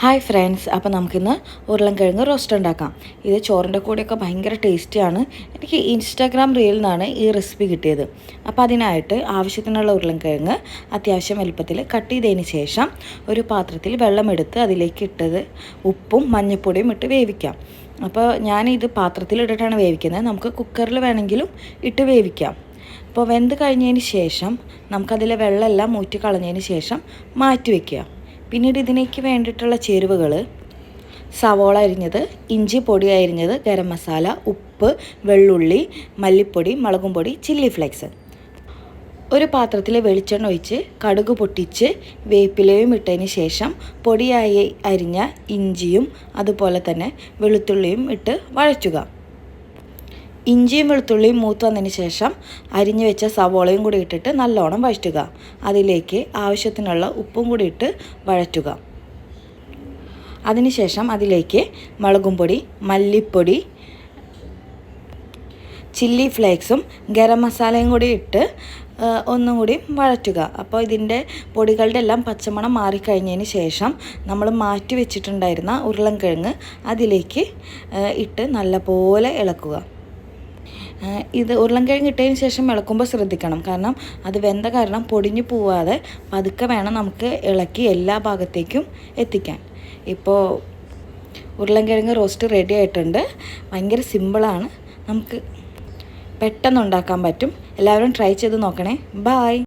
Hi friends അപ്പോൾ നമുക്കിന്ന് ഉരുളൻകിഴങ്ങ് റോസ്റ്റ് ഉണ്ടാക്കാം. ഇത് ചോറിന്റെ കൂടെയൊക്കെ ഭയങ്കര ടേസ്റ്റിയാണ് എനിക്ക് ഇൻസ്റ്റാഗ്രാം റീലിൽ നിന്നാണ് ഈ റെസിപ്പി കിട്ടിയത്. അപ്പോൾ അതിനായിട്ട് ആവശ്യത്തിനുള്ള ഉരുളൻകിഴങ്ങ് അത്യാവശ്യം എളുപ്പത്തിൽ കട്ട് ചെയ്തതിന് ശേഷം ഒരു പാത്രത്തിൽ വെള്ളമെടുത്ത് അതിലേക്ക് ഇട്ടത് ഉപ്പും മഞ്ഞൾപ്പൊടിയും ഇട്ട് വേവിക്കാം. അപ്പോൾ ഞാനിത് പാത്രത്തിലിട്ടിട്ടാണ് വേവിക്കുന്നത്. നമുക്ക് കുക്കറിൽ വേണമെങ്കിലും ഇട്ട് വേവിക്കാം. അപ്പോൾ വെന്ത് കഴിഞ്ഞതിന് ശേഷം നമുക്കതിലെ വെള്ളമെല്ലാം ഊറ്റി കളഞ്ഞതിന് ശേഷം മാറ്റി വയ്ക്കുക പിന്നീട് ഇതിലേക്ക് വേണ്ടിയിട്ടുള്ള ചേരുവകൾ സവോള അരിഞ്ഞത് ഇഞ്ചി പൊടി അരിഞ്ഞത് ഗരം മസാല ഉപ്പ് വെള്ളുള്ളി മല്ലിപ്പൊടി മുളകും പൊടി ചില്ലി ഫ്ലേക്സ്. ഒരു പാത്രത്തിൽ വെളിച്ചെണ്ണ ഒഴിച്ച് കടുക് പൊട്ടിച്ച് വേപ്പിലയും ഇട്ടതിന് ശേഷം പൊടിയായി അരിഞ്ഞ ഇഞ്ചിയും അതുപോലെ തന്നെ വെളുത്തുള്ളിയും ഇട്ട് വഴറ്റുക. ഇഞ്ചിയും വെളുത്തുള്ളിയും മൂത്ത് വന്നതിന് ശേഷം അരിഞ്ഞു വെച്ച സവോളയും കൂടി ഇട്ടിട്ട് നല്ലോണം വഴറ്റുക. അതിലേക്ക് ആവശ്യത്തിനുള്ള ഉപ്പും കൂടി ഇട്ട് വഴറ്റുക. അതിനുശേഷം അതിലേക്ക് മുളകും പൊടി മല്ലിപ്പൊടി ചില്ലി ഫ്ലേക്സും ഗരം മസാലയും കൂടി ഇട്ട് ഒന്നും കൂടി വഴറ്റുക. അപ്പോൾ ഇതിന്റെ പൊടികളുടെ എല്ലാം പച്ചമണം മാറിക്കഴിഞ്ഞതിന് ശേഷം നമ്മൾ മാറ്റി വെച്ചിട്ടുണ്ടായിരുന്ന ഉരുളൻകിഴങ്ങ് അതിലേക്ക് ഇട്ട് നല്ലപോലെ ഇളക്കുക. ഇത് ഉരുളൻകിഴങ്ങ് ഇട്ടതിന് ശേഷം ഇളക്കുമ്പോൾ ശ്രദ്ധിക്കണം. കാരണം അത് വെന്ത കാരണം പൊടിഞ്ഞു പോവാതെ പതുക്കെ വേണം നമുക്ക് ഇളക്കി എല്ലാ ഭാഗത്തേക്കും എത്തിക്കാൻ. ഇപ്പോൾ ഉരുളൻകിഴങ്ങ് റോസ്റ്റ് റെഡി ആയിട്ടുണ്ട്. ഭയങ്കര സിമ്പിളാണ് നമുക്ക് പെട്ടെന്ന് ഉണ്ടാക്കാൻ പറ്റും. എല്ലാവരും ട്രൈ ചെയ്ത് നോക്കണേ. ബായ്